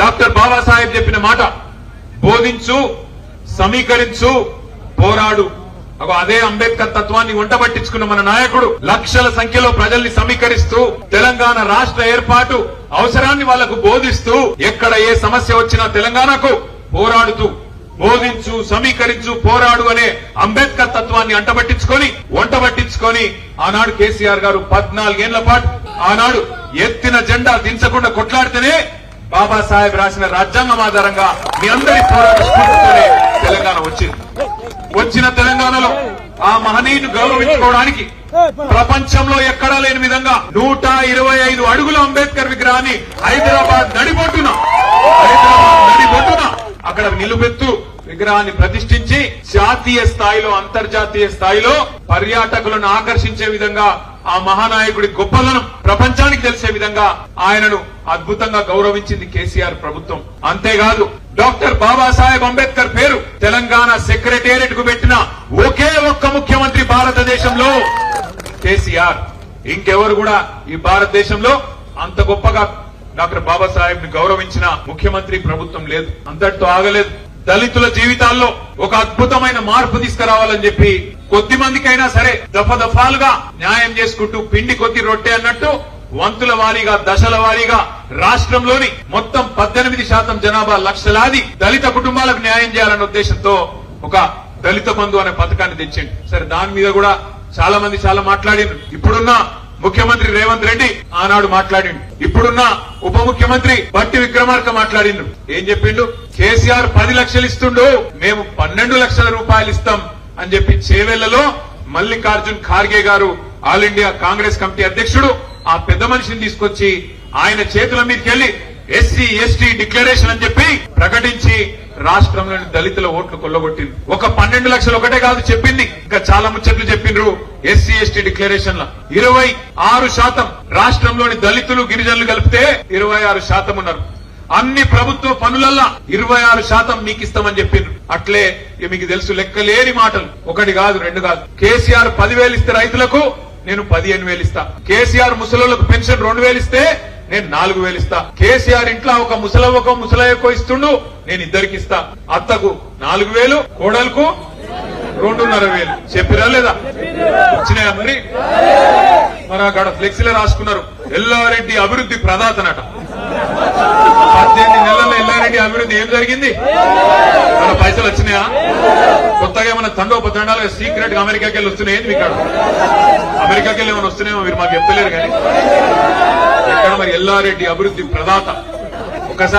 Doctor Babasaheb చెప్పిన మాట. బోధించు సమీకరించు పోరాడు. అదే అంబేద్కర్ తత్వాన్ని వంట పట్టించుకున్న మన నాయకుడు. లక్షల సంఖ్యలో ప్రజల్ని సమీకరిస్తూ తెలంగాణ రాష్ట్ర ఏర్పాటు అవసరాన్ని వాళ్ళకు బోధిస్తూ ఎక్కడ ఏ సమస్య వచ్చినా తెలంగాణకు పోరాడుతూ బోధించు సమీకరించు పోరాడు అనే అంబేద్కర్ తత్వాన్ని అంటబట్టించుకొని వంట పట్టించుకొని ఆనాడు కేసీఆర్ గారు పద్నాలుగేళ్ళ పాటు ఆనాడు ఎత్తిన జెండా దించకుండా కొట్లాడితేనే బాబాసాహెబ్ రాసిన రాజ్యాంగం ఆధారంగా మీ అందరి పోరాట స్ఫూర్తితోనే తెలంగాణ వచ్చింది. వచ్చిన తెలంగాణలో ఆ మహనీయుని గౌరవించుకోవడానికి ప్రపంచంలో ఎక్కడా లేని విధంగా నూట ఇరవై ఐదు అడుగుల అంబేద్కర్ విగ్రహాన్ని హైదరాబాద్ నడిబొట్టున హైదరాబాద్ నడిబొట్టున అక్కడ నిలుపెత్తు విగ్రహాన్ని ప్రతిష్ఠించి జాతీయ స్థాయిలో అంతర్జాతీయ స్థాయిలో పర్యాటకులను ఆకర్షించే విధంగా ఆ మహానాయకుడి గొప్పదనం ప్రపంచ విధంగా ఆయనను అద్భుతంగా గౌరవించింది కేసీఆర్ ప్రభుత్వం. అంతేకాదు డాక్టర్ బాబాసాహెబ్ అంబేద్కర్ పేరు తెలంగాణ సెక్రటేరియట్కు పెట్టిన ఒకే ఒక్క ముఖ్యమంత్రి భారతదేశంలో కేసీఆర్. ఇంకెవరు కూడా ఈ భారతదేశంలో అంత గొప్పగా డాక్టర్ బాబాసాహెబ్ని గౌరవించిన ముఖ్యమంత్రి ప్రభుత్వం లేదు. అంతటితో ఆగలేదు. దళితుల జీవితాల్లో ఒక అద్భుతమైన మార్పు తీసుకురావాలని చెప్పి కొద్ది మందికైనా సరే దఫ దఫాలుగా న్యాయం చేసుకుంటూ పిండి కొద్ది రొట్టె అన్నట్టు వంతుల వారీగా దశల వారీగా రాష్ట్రంలోని మొత్తం పద్దెనిమిది శాతం జనాభా లక్షలాది దళిత కుటుంబాలకు న్యాయం చేయాలనే ఉద్దేశంతో ఒక దళిత బంధు అనే పథకాన్ని తెచ్చిండు. సరే దాని మీద కూడా చాలా మంది చాలా మాట్లాడిండ్రు. ఇప్పుడున్న ముఖ్యమంత్రి రేవంత్ రెడ్డి ఆనాడు మాట్లాడిండు. ఇప్పుడున్న ఉప ముఖ్యమంత్రి బట్టి విక్రమార్క మాట్లాడిండు ఏం చెప్పిండు? కేసీఆర్ పది లక్షలు ఇస్తుండు మేము పన్నెండు లక్షల రూపాయలు ఇస్తాం అని చెప్పి చేవెళ్ళలో మల్లికార్జున్ ఖార్గే గారు ఆల్ ఇండియా కాంగ్రెస్ కమిటీ అధ్యక్షుడు ఆ పెద్ద మనిషిని తీసుకొచ్చి ఆయన చేతుల మీదకెళ్ళి ఎస్సీ ఎస్టీ డిక్లరేషన్ అని చెప్పి ప్రకటించి రాష్ట్రంలోని దళితుల ఓట్లు కొల్లగొట్టింది. ఒక పన్నెండు లక్షలు ఒకటే కాదు చెప్పింది. ఇంకా చాలా ముచ్చట్లు చెప్పిండ్రు ఎస్సీ ఎస్టీ డిక్లరేషన్ ల ఇరవై ఆరు శాతం రాష్ట్రంలోని దళితులు గిరిజనులు కలిపితే ఇరవై ఆరు శాతం ఉన్నారు. అన్ని ప్రభుత్వ పనులల్లా ఇరవై ఆరు శాతం మీకు ఇస్తామని చెప్పిండ్రు. అట్లే మీకు తెలుసు లెక్కలేని మాటలు. ఒకటి కాదు రెండు కాదు. కేసీఆర్ పదివేలు ఇస్తే రైతులకు నేను పదిహేను వేలు ఇస్తా. కేసీఆర్ ముసలోళ్ళకు పెన్షన్ రెండు వేలు ఇస్తే నేను నాలుగు వేలు ఇస్తా. కేసీఆర్ ఇంట్లో ఒక ముసలవ్వకో ముసలయ్యకో ఇస్తుండు నేను ఇద్దరికి ఇస్తా. అత్తకు నాలుగు వేలు కోడలకు రెండున్నర వేలు. చెప్పిరా లేదా? వచ్చినాయా మరి? మరి అక్కడ ఫ్లెక్సీలో రాసుకున్నారు. ఎల్లారెడ్డి అభివృద్ధి ప్రదాతనట. పద్దెనిమిది నెలల ఎల్లారెడ్డి అభివృద్ధి ఏం జరిగింది? మన పైసలు వచ్చినాయా? ఏమైనా తండోపతండాలుగా సీక్రెట్గా అమెరికాకి వెళ్ళి వస్తున్నాయి? మీకు అమెరికాకి వెళ్ళి ఏమైనా వస్తున్నాయో మీరు మాకు చెప్తలేరు కానీ. ఎక్కడ మరి ఎల్లారెడ్డి అభివృద్ధి ప్రదాత? ఒకసారి